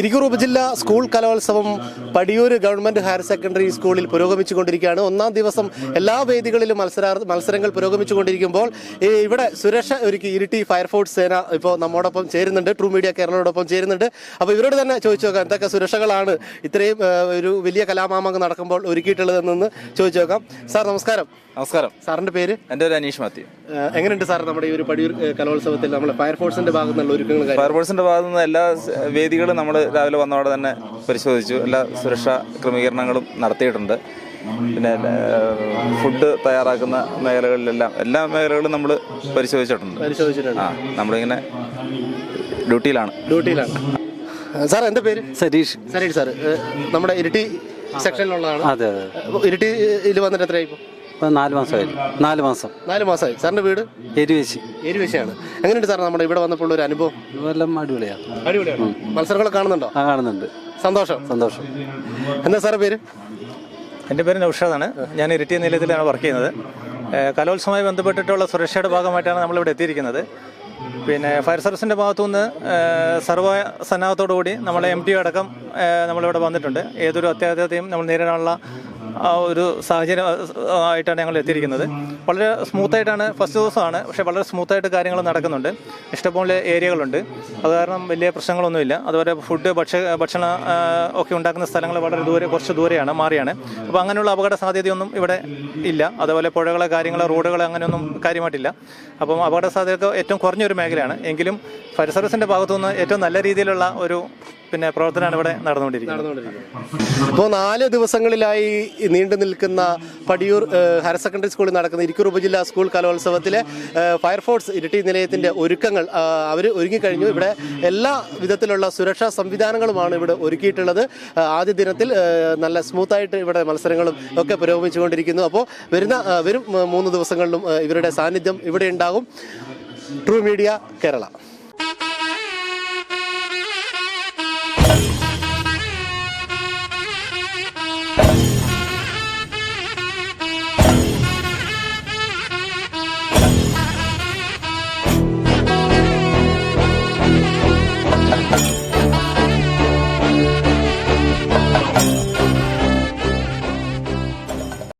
ഇരിക്കൂർ ഉപജില്ല സ്കൂൾ കലോത്സവം Padiyoor government higher secondary സ്കൂളിൽ പുരോഗമിച്ചുകൊണ്ടിരിക്കുകയാണ്. ഒന്നാം ദിവസം എല്ലാ വേദികളിലും മത്സര മത്സരങ്ങൾ പുരോഗമിച്ചുകൊണ്ടിരിക്കുമ്പോൾ ഇവിടെ സുരക്ഷ ഒരുക്കി ഇരിട്ടി ഫയർഫോഴ്സ് സേന ഇപ്പോൾ നമ്മോടൊപ്പം ചേരുന്നുണ്ട്. ട്രൂ മീഡിയ കേരളയോടൊപ്പം ചേരുന്നുണ്ട്. അപ്പോൾ ഇവരോട് തന്നെ ചോദിച്ചു നോക്കാം എന്തൊക്കെ സുരക്ഷകളാണ് ഇത്രയും ഒരു വലിയ കലാമാമങ്ങൾ നടക്കുമ്പോൾ ഒരുക്കിയിട്ടുള്ളതെന്ന് ചോദിച്ചു നോക്കാം. സാർ നമസ്കാരം. നമസ്കാരം. സാറിന്റെ പേര്? എന്റെ പേര് അനീഷ് മാത്യു. എങ്ങനെയുണ്ട് സാർ നമ്മുടെ ഈ ഒരു പടിയൂർ കലോത്സവത്തിൽ നമ്മുടെ ഫയർഫോഴ്സിന്റെ ഭാഗത്തുനിന്നുള്ള ഒരുക്കങ്ങൾ ഫയർഫോഴ്സിന്റെ ഫയർഫോഴ്സിന്റെ ഭാഗത്തു എല്ലാ വേദികളും നമ്മൾ രാവിലെ വന്നതോടെ തന്നെ പരിശോധിച്ചു. എല്ലാ സുരക്ഷാ ക്രമീകരണങ്ങളും നടത്തിയിട്ടുണ്ട്. പിന്നെ ഫുഡ് തയ്യാറാക്കുന്ന മേഖലകളിലെല്ലാം എല്ലാ മേഖലകളും നമ്മൾ പരിശോധിച്ചിട്ടുണ്ട്. പരിശോധിച്ചിട്ടുണ്ട്. ആ നമ്മളിങ്ങനെ ഡ്യൂട്ടിയിലാണ്. ഡ്യൂട്ടിയിലാണ്. സാർ എന്റെ പേര്? സതീഷ് സരീഷ് സാർ നമ്മുടെ ഇരിട്ടി സെക്ഷനിലുള്ളതാണ്. അതെ ഇരിട്ടിയിൽ വന്നിട്ട് എത്രയായി ഇപ്പോൾ ഇപ്പൊ നാല് മാസമായി നാല് മാസം. നാല് മാസമായി. സാറിന്റെ വീട്? എരുവേശി. എരുവേശിയാണ്. എങ്ങനെയുണ്ട് സാർ നമ്മുടെ ഇവിടെ വന്നപ്പോൾ ഒരു അനുഭവം? ഇതെല്ലാം അടിപൊളിയാണ്. അടിപൊളിയാണ്. മത്സരങ്ങളൊക്കെ കാണുന്നുണ്ടോ? ആ കാണുന്നുണ്ട്. സന്തോഷം. സന്തോഷം. എന്താ സാറേ പേര്? എന്റെ പേര് നൗഷാദാണ്. ഞാൻ ഇരിട്ടി നിലയത്തിലാണ് വർക്ക് ചെയ്യുന്നത്. കലോത്സവമായി ബന്ധപ്പെട്ടിട്ടുള്ള സുരക്ഷയുടെ ഭാഗമായിട്ടാണ് നമ്മളിവിടെ എത്തിയിരിക്കുന്നത്. പിന്നെ ഫയർ സർവീസിന്റെ ഭാഗത്തുനിന്ന് സർവ സർവ സന്നാഹത്തോടുകൂടി നമ്മളെ എം ടി അടക്കം നമ്മളിവിടെ വന്നിട്ടുണ്ട്. ഏതൊരു അത്യാഹിതത്തെയും നമ്മൾ നേരിടാനുള്ള ആ ഒരു സാഹചര്യം ആയിട്ടാണ് ഞങ്ങൾ എത്തിയിരിക്കുന്നത്. വളരെ സ്മൂത്തായിട്ടാണ് ഫസ്റ്റ് ദിവസമാണ്. പക്ഷേ വളരെ സ്മൂത്തായിട്ട് കാര്യങ്ങൾ നടക്കുന്നുണ്ട്. ഇഷ്ടംപോലെ ഏരിയകളുണ്ട്. അത് കാരണം വലിയ പ്രശ്നങ്ങളൊന്നുമില്ല. അതുപോലെ ഫുഡ് ഭക്ഷ്യ ഭക്ഷണ ഒക്കെ ഉണ്ടാക്കുന്ന സ്ഥലങ്ങൾ വളരെ ദൂരെ കുറച്ച് ദൂരെയാണ് മാറിയാണ്. അപ്പോൾ അങ്ങനെയുള്ള അപകട സാധ്യതയൊന്നും ഇവിടെ ഇല്ല. അതുപോലെ പുഴകളെ കാര്യങ്ങൾ റോഡുകൾ അങ്ങനെയൊന്നും കാര്യമായിട്ടില്ല. അപ്പം അപകട സാധ്യത ഏറ്റവും കുറഞ്ഞൊരു മേഖലയാണ്. എങ്കിലും ഫയർ സർവീസിന്റെ ഭാഗത്തുനിന്ന് ഏറ്റവും നല്ല രീതിയിലുള്ള ഒരു പിന്നെ പ്രവർത്തനമാണ് ഇവിടെ നടന്നുകൊണ്ടിരിക്കുന്നത്. ഇപ്പോൾ നാല് ദിവസങ്ങളിലായി നീണ്ടു നിൽക്കുന്ന പടിയൂർ ഹയർ സെക്കൻഡറി സ്കൂളിൽ നടക്കുന്ന ഇരിക്കൂർ ഉപജില്ലാ സ്കൂൾ കലോത്സവത്തിലെ ഫയർഫോഴ്സ് ഇരിട്ടി നിലയത്തിന്റെ ഒരുക്കങ്ങൾ അവർ ഒരുങ്ങിക്കഴിഞ്ഞു. ഇവിടെ എല്ലാ വിധത്തിലുള്ള സുരക്ഷാ സംവിധാനങ്ങളുമാണ് ഇവിടെ ഒരുക്കിയിട്ടുള്ളത്. ആദ്യ ദിനത്തിൽ നല്ല സ്മൂത്തായിട്ട് ഇവിടെ മത്സരങ്ങളും ഒക്കെ പുരോഗമിച്ചുകൊണ്ടിരിക്കുന്നു. അപ്പോൾ വരുന്ന വരും മൂന്ന് ദിവസങ്ങളിലും ഇവരുടെ സാന്നിധ്യം ഇവിടെ ഉണ്ടാകും. True media Kerala. you